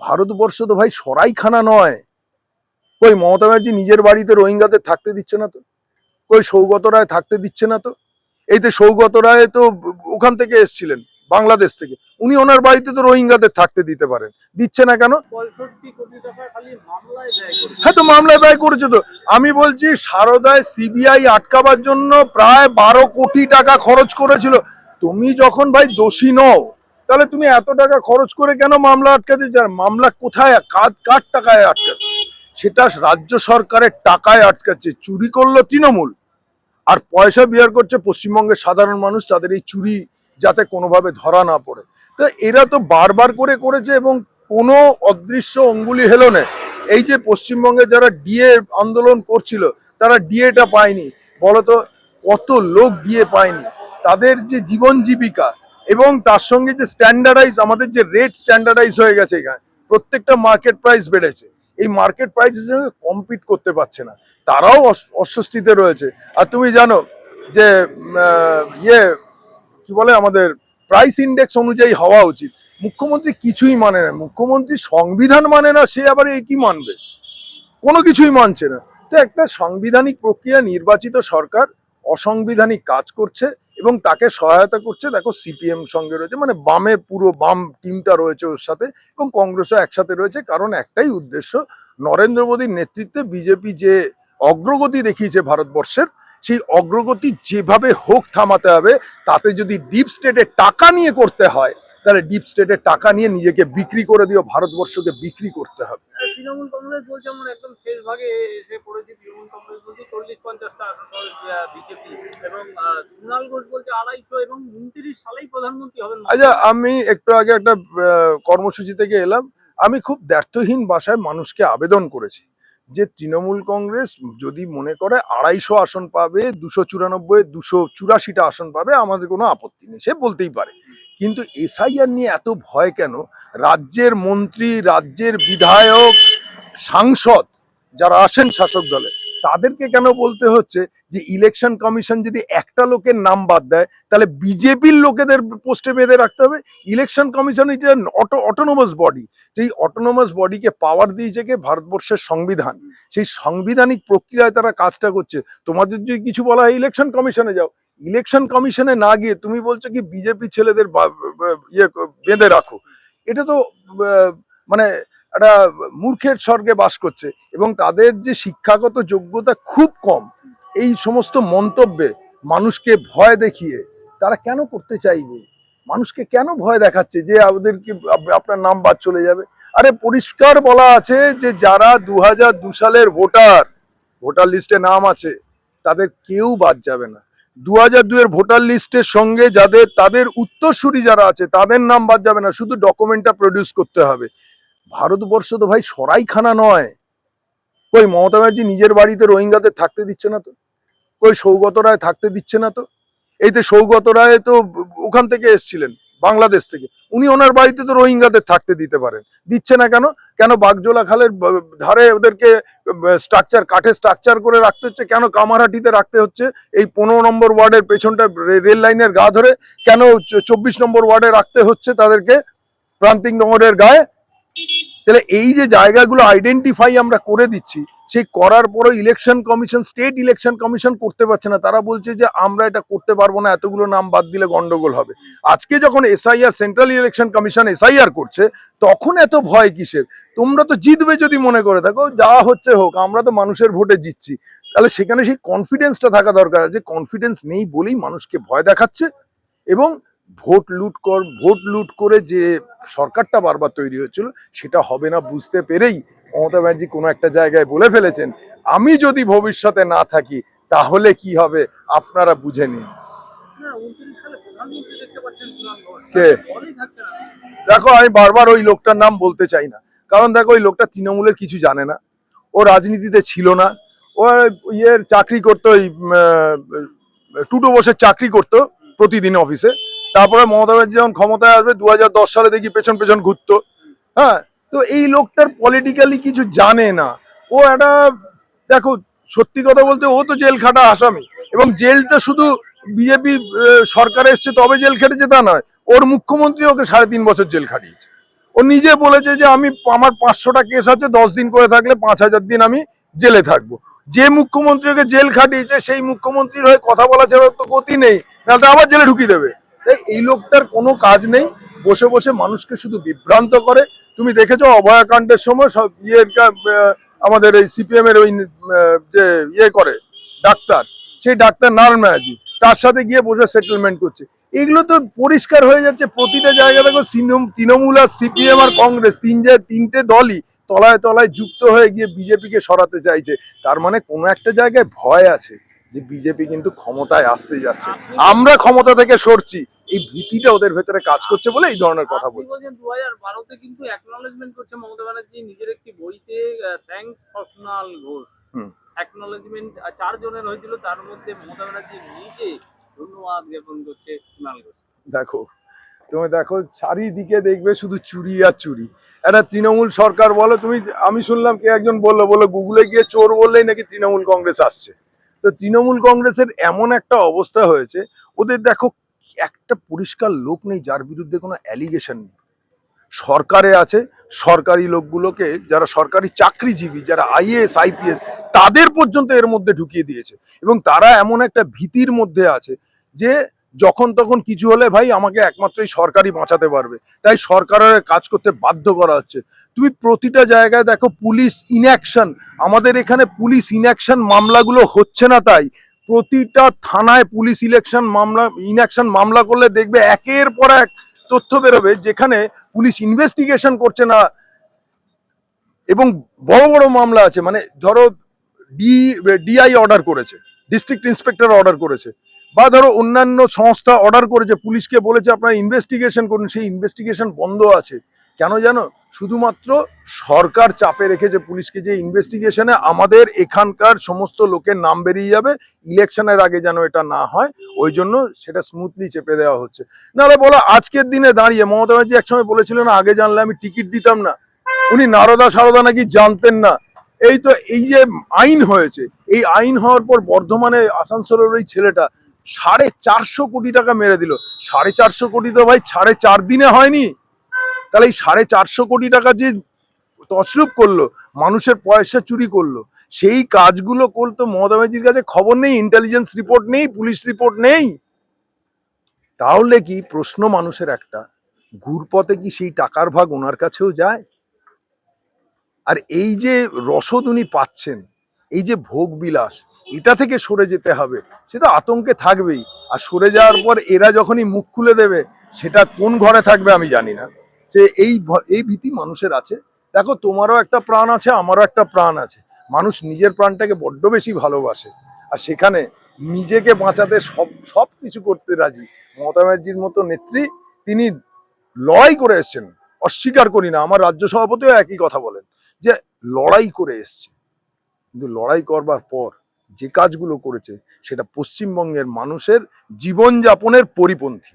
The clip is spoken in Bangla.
ভারতবর্ষ তো ভাই সরাইখানা নয়। কই মমতা ব্যানার্জি নিজের বাড়িতে রোহিঙ্গাদের থাকতে দিচ্ছে না তো? কই সৌগত রায় থাকতে দিচ্ছে না তো? এই তো সৌগত রায় তো ওখান থেকে এসছিলেন বাংলাদেশ থেকে। উনি ওনার বাড়িতে তো রোহিঙ্গাদের থাকতে দিতে পারেন। দিচ্ছে না কেন? হ্যাঁ তো মামলায় ব্যয় করেছে তো। আমি বলছি সারদায় সিবিআই আটকাবার জন্য প্রায় বারো কোটি টাকা খরচ করেছিল। তুমি যখন ভাই দোষী নও তাহলে তুমি এত টাকা খরচ করে কেন মামলা আটকাতে চাও? মামলা কোথায়? কার কার টাকায় আটকাচ্ছে? সেটা রাজ্য সরকারের টাকায় আটকাচ্ছে। চুরি করল তৃণমূল। আর পয়সা বিয়ার করছে পশ্চিমবঙ্গের সাধারণ মানুষ, তাদের এই চুরি যাতে কোনোভাবে ধরা না পড়ে। তো এরা তো বারবার করে করেছে এবং কোনো অদৃশ্য অঙ্গুলি হেলনে এই যে পশ্চিমবঙ্গে যারা ডিএ আন্দোলন করছিল, তারা ডিএটা পায়নি। বলতো কত লোক ডিএ পায়নি। তাদের যে জীবন জীবিকা এবং তার সঙ্গে যে স্ট্যান্ডার্ডাইজ আমাদের যে রেট স্ট্যান্ডার্ডাইজ হয়ে গেছে এখানে, প্রত্যেকটা মার্কেট প্রাইস বেড়েছে। এই মার্কেট প্রাইসের সঙ্গে কম্পিট করতে পারছে না। তারাও অস্বস্তিতে রয়েছে। আর তুমি জানো যে ইয়ে কি বলে আমাদের প্রাইস ইন্ডেক্স অনুযায়ী হওয়া উচিত। মুখ্যমন্ত্রী কিছুই মানে না। মুখ্যমন্ত্রী সংবিধান মানে না, সে আবার এই কি মানবে? কোনো কিছুই মানছে না। তো একটা সাংবিধানিক প্রক্রিয়া নির্বাচিত সরকার অসাংবিধানিক কাজ করছে এবং তাকে সহায়তা করছে, দেখো সিপিএম সঙ্গে রয়েছে মানে বামে পুরো বাম টিমটা রয়েছে ওর সাথে এবং কংগ্রেসও একসাথে রয়েছে। কারণ একটাই উদ্দেশ্য, নরেন্দ্র মোদীর নেতৃত্বে বিজেপি যে অগ্রগতি দেখিয়েছে ভারতবর্ষের, সেই অগ্রগতি যেভাবে হোক থামাতে হবে, তাতে যদি ডিপ স্টেটে টাকা নিয়ে করতে হয় তাহলে ডিপ স্টেটে টাকা নিয়ে নিজেকে বিক্রি করে দিও ভারতবর্ষকে বিক্রি করতে হবে। তৃণমূল কংগ্রেস বলছে আমরা একদম শেষ ভাগে এসে পড়েছি তৃণমূল কংগ্রেস বলছে চল্লিশ পঞ্চাশটা আসন বিজেপি এবং কুণাল ঘোষ বলছে আড়াইশো এবং উনত্রিশ সালেই প্রধানমন্ত্রী হবেন। আচ্ছা আমি একটু আগে একটা কর্মসূচি থেকে এলাম। আমি খুব দ্ব্যর্থহীন ভাষায় মানুষকে আবেদন করেছি যে তৃণমূল কংগ্রেস যদি মনে করে আড়াইশো আসন পাবে দুশো চুরানব্বই দুশো চুরাশিটা আসন পাবে আমাদের কোনো আপত্তি নেই। সে বলতেই পারে। কিন্তু এসআইআর নিয়ে এত ভয় কেন? রাজ্যের মন্ত্রী, রাজ্যের বিধায়ক, সাংসদ যারা আসেন শাসক দলে, তাদেরকে কেন বলতে হচ্ছে যে ইলেকশন কমিশন যদি একটা লোকের নাম বাদ দেয়, তাহলে বিজেপির লোকেদের পোস্টে বেঁধে রাখতে হবে? ইলেকশন কমিশন এটা অটোনোমাস বডি যেই অটোনোমাস বডিকে পাওয়ার দিয়েছে কে? ভারতবর্ষের সংবিধান। সেই সাংবিধানিক প্রক্রিয়ায় তারা কাজটা করছে। তোমাদের যদি কিছু বলা হয় ইলেকশন কমিশনে যাও। ইলেকশন কমিশনে না গিয়ে তুমি বলছো কি বিজেপি ছেলেদের ইয়ে বেঁধে রাখো। এটা তো মানে একটা মূর্খের স্বর্গে বাস করছে এবং তাদের যে শিক্ষাগত যোগ্যতা খুব কম, এই সমস্ত মন্তব্যে মানুষকে ভয় দেখিয়ে তারা কেন করতে চাইবে? মানুষকে কেন ভয় দেখাচ্ছে যে ওদেরকে আপ- আপনার নাম বাদ চলে যাবে? আরে পরিষ্কার বলা আছে যে যারা দু হাজার দু সালের ভোটার ভোটার লিস্টে নাম আছে, তাদের কেউ বাদ যাবে না। দু হাজার দুয়ের ভোটার লিস্টের সঙ্গে যাদের, তাদের উত্তরসূরি যারা আছে, তাদের নাম বাদ যাবে না, শুধু ডকুমেন্টটা প্রডিউস করতে হবে। ভারতবর্ষ তো ভাই সরাইখানা নয়। কই, মমতা ব্যানার্জি নিজের বাড়িতে রোহিঙ্গাদের থাকতে দিচ্ছে না তো? কই, সৌগত রায় থাকতে দিচ্ছে না তো? এই তো সৌগত রায় তো ওখান থেকে এসছিলেন, বাংলাদেশ থেকে। উনি ওনার বাড়িতে তো রোহিঙ্গাদের থাকতে দিতে পারেন। দিচ্ছে না কেন? কেন বাগজোলা খালের ধারে ওদেরকে স্ট্রাকচার কাঠে স্ট্রাকচার করে রাখতে হচ্ছে? কেন কামারহাটিতে রাখতে হচ্ছে? এই পনেরো নম্বর ওয়ার্ডের পেছনটা রেল লাইনের গা ধরে কেন চব্বিশ নম্বর ওয়ার্ডে রাখতে হচ্ছে তাদেরকে প্রান্তিক নগরের গায়ে? তাহলে এই যে জায়গাগুলো আইডেন্টিফাই আমরা করে দিচ্ছি সেই করার পরও election commission state election commission করতে পারছে না। তারা বলছে যে, আমরা এটা করতে পারব না, এতগুলো নাম বাদ দিলে গন্ডগোল হবে। আজকে যখন SIR central election commission SIR করছে, তখন এত ভয় কিসের? তোমরা তো জিতবে যদি মনে করে থাকো, যা হচ্ছে হোক, আমরা তো মানুষের ভোটে জিতছি। তাহলে সেখানে সেই কনফিডেন্সটা থাকা দরকার আছে। কনফিডেন্স নেই বলেই মানুষকে ভয় দেখাচ্ছে এবং ভোট লুট কর, ভোট লুট করে যে সরকারটা বারবার তৈরি হয়েছিল, সেটা হবে না বুঝতে পেরেই মমতা ব্যানার্জি কোনো একটা জায়গায় বলে ফেলেছেন আমি যদি ভবিষ্যতে না থাকি তাহলে কি হবে আপনারা বুঝে নিন কে? দেখো আমি বারবার ওই লোকটার নাম বলতে চাই না কারণ দেখো ওই লোকটা তৃণমূলের কিছু জানে না ও রাজনীতিতে ছিল না ও ইয়ের চাকরি করতো ওই টুটো বসে চাকরি করতো প্রতিদিন অফিসে তারপরে মমতা ব্যানার্জি যখন ক্ষমতায় আসবে দু হাজার দশ সালে দেখি পেছন পেছন ঘুরতো হ্যাঁ তো এই লোকটার পলিটিক্যালি কিছু জানে না। ও একটা, দেখো, সত্যি কথা বলতে ও তো জেল খাটা আসামি। এবং জেলটা শুধু বিজেপি সরকার এসছে তবে জেল খেটেছে তা নয়। ওর মুখ্যমন্ত্রী ওকে সাড়ে তিন বছর জেল খাটিয়েছে। ও নিজে বলেছে যে আমি, আমার পাঁচশোটা কেস আছে, দশ দিন করে থাকলে পাঁচ হাজার দিন আমি জেলে থাকব। যে মুখ্যমন্ত্রী ওকে জেল খাটিয়েছে, সেই মুখ্যমন্ত্রীর হয়ে কথা বলা ছাড়া তো গতি নেই। নাহলে আবার জেলে ঢুকিয়ে দেবে। তাই এই লোকটার কোনো কাজ নেই। বসে বসে মানুষকে শুধু বিভ্রান্ত করে তুমি দেখেছ অভয়াকাণ্ডের সময় সব ইয়ের কা- আমাদের এই সিপিএম এর ওই যে ইয়ে করে, ডাক্তার, সেই ডাক্তার নারায়ণ ব্যানার্জি তার সাথে গিয়ে বসে সেটেলমেন্ট করছে। এগুলো তো পরিষ্কার হয়ে যাচ্ছে, প্রতিটা জায়গা দেখো তৃণমূল আর সিপিএম আর কংগ্রেস তিন যে- তিনটে দলই তলায় তলায় যুক্ত হয়ে গিয়ে বিজেপিকে সরাতে চাইছে। তার মানে কোনো একটা জায়গায় ভয় আছে। যে বিজেপি কিন্তু ক্ষমতায় আসতে যাচ্ছে। আমরা ক্ষমতা থেকে সরছি। এই ভীতিটা ওদের ভেতরে কাজ করছে বলে এই ধরনের কথা বলছি। বলছেন দু হাজার বারোতে কিন্তু অ্যাকনোলেজমেন্ট করছে মমতা ব্যানার্জি নিজের একটি বইতে থ্যাংকস ফর ঘোষ অ্যাকনোলেজমেন্ট চার হয়েছিল তার মধ্যে মমতা ব্যানার্জি নিজে ধন্যবাদ জ্ঞাপন করছে কুণাল ঘোষ। দেখো তুমি দেখো চারিদিকে দেখবে শুধু চুরি আর চুরি। একটা তৃণমূল সরকার বলো তুমি আমি শুনলাম কে একজন বলল বলো গুগলে গিয়ে চোর বললেই নাকি তৃণমূল কংগ্রেস আসছে? তো তৃণমূল কংগ্রেসের এমন একটা অবস্থা হয়েছে, ওদের দেখো একটা পরিষ্কার লোক নেই যার বিরুদ্ধে কোনো অ্যালিগেশন নেই। সরকারে আছে, সরকারি লোকগুলোকে যারা সরকারি চাকরিজীবী, যারা আইএএস আইপিএস তাদের পর্যন্ত এর মধ্যে ঢুকিয়ে দিয়েছে। এবং তারা এমন একটা ভীতির মধ্যে আছে যে যখন তখন কিছু হলে ভাই আমাকে একমাত্রই সরকারই বাঁচাতে পারবে। তাই সরকারের কাজ করতে বাধ্য করা হচ্ছে। তুমি প্রতিটা জায়গায় দেখো পুলিশ ইনঅ্যাকশন আমাদের এখানে পুলিশ ইনঅ্যাকশন মামলাগুলো হচ্ছে না তাই। প্রতিটা থানায় পুলিশ ইলেকশন মামলা ইনঅ্যাকশন মামলা করলে দেখবে একের পর এক তথ্য বেরোবে, যেখানে পুলিশ ইনভেস্টিগেশন করছে না। এবং বড় বড় মামলা আছে মানে ধরো ডি ডিআই অর্ডার করেছে ডিস্ট্রিক্ট ইন্সপেক্টর অর্ডার করেছে, বা ধরো অন্যান্য সংস্থা অর্ডার করেছে পুলিশকে বলেছে আপনারা ইনভেস্টিগেশন করুন, সেই ইনভেস্টিগেশন বন্ধ আছে। কেন জানো শুধুমাত্র সরকার চাপে রেখেছে পুলিশকে যে ইনভেস্টিগেশনে আমাদের এখানকার সমস্ত লোকের নাম বেরিয়ে যাবে ইলেকশনের আগে যেন এটা না হয়, ওই জন্য সেটা স্মুথলি চেপে দেওয়া হচ্ছে। নাহলে বলো, আজকের দিনে দাঁড়িয়ে মমতা ব্যানার্জি একসময় বলেছিল না আগে জানলে আমি টিকিট দিতাম না। উনি নারদা সারদা নাকি জানতেন না। এই তো এই যে আইন হয়েছে, এই আইন হওয়ার পর বর্ধমানে আসানসোলের ওই ছেলেটা সাড়ে চারশো কোটি টাকা মেরে দিল। সাড়ে চারশো কোটি তো ভাই, সাড়ে চার দিনে হয়নি। তাহলে এই সাড়ে চারশো কোটি টাকা যে তসরূপ করল, মানুষের পয়সা চুরি করল, সেই কাজগুলো করতো মমতা ব্যানার্জির কাছে খবর নেই ইন্টেলিজেন্স রিপোর্ট নেই পুলিশ রিপোর্ট নেই। তাহলে কি প্রশ্ন মানুষের একটা, ঘুরপথে কি সেই টাকার ভাগ ওনার কাছেও যায়? আর এই যে রসদ উনি পাচ্ছেন, এই যে ভোগ বিলাস, এটা থেকে সরে যেতে হবে সেটা আতঙ্কে থাকবেই। আর সরে যাওয়ার পর এরা যখনই মুখ খুলে দেবে, সেটা কোন ঘরে থাকবে আমি জানি না। যে এই এই ভীতি মানুষের আছে। দেখো, তোমারও একটা প্রাণ আছে, আমারও একটা প্রাণ আছে। মানুষ নিজের প্রাণটাকে বড্ড বেশি ভালোবাসে। আর সেখানে নিজেকে বাঁচাতে সব সব কিছু করতে রাজি। মমতা ব্যানার্জির মতো নেত্রী তিনি লড়াই করে এসছেন। অস্বীকার করি না, আমার রাজ্য সভাপতিও একই কথা বলেন, যে লড়াই করে এসছে। কিন্তু লড়াই করবার পর যে কাজগুলো করেছে, সেটা পশ্চিমবঙ্গের মানুষের জীবনযাপনের পরিপন্থী।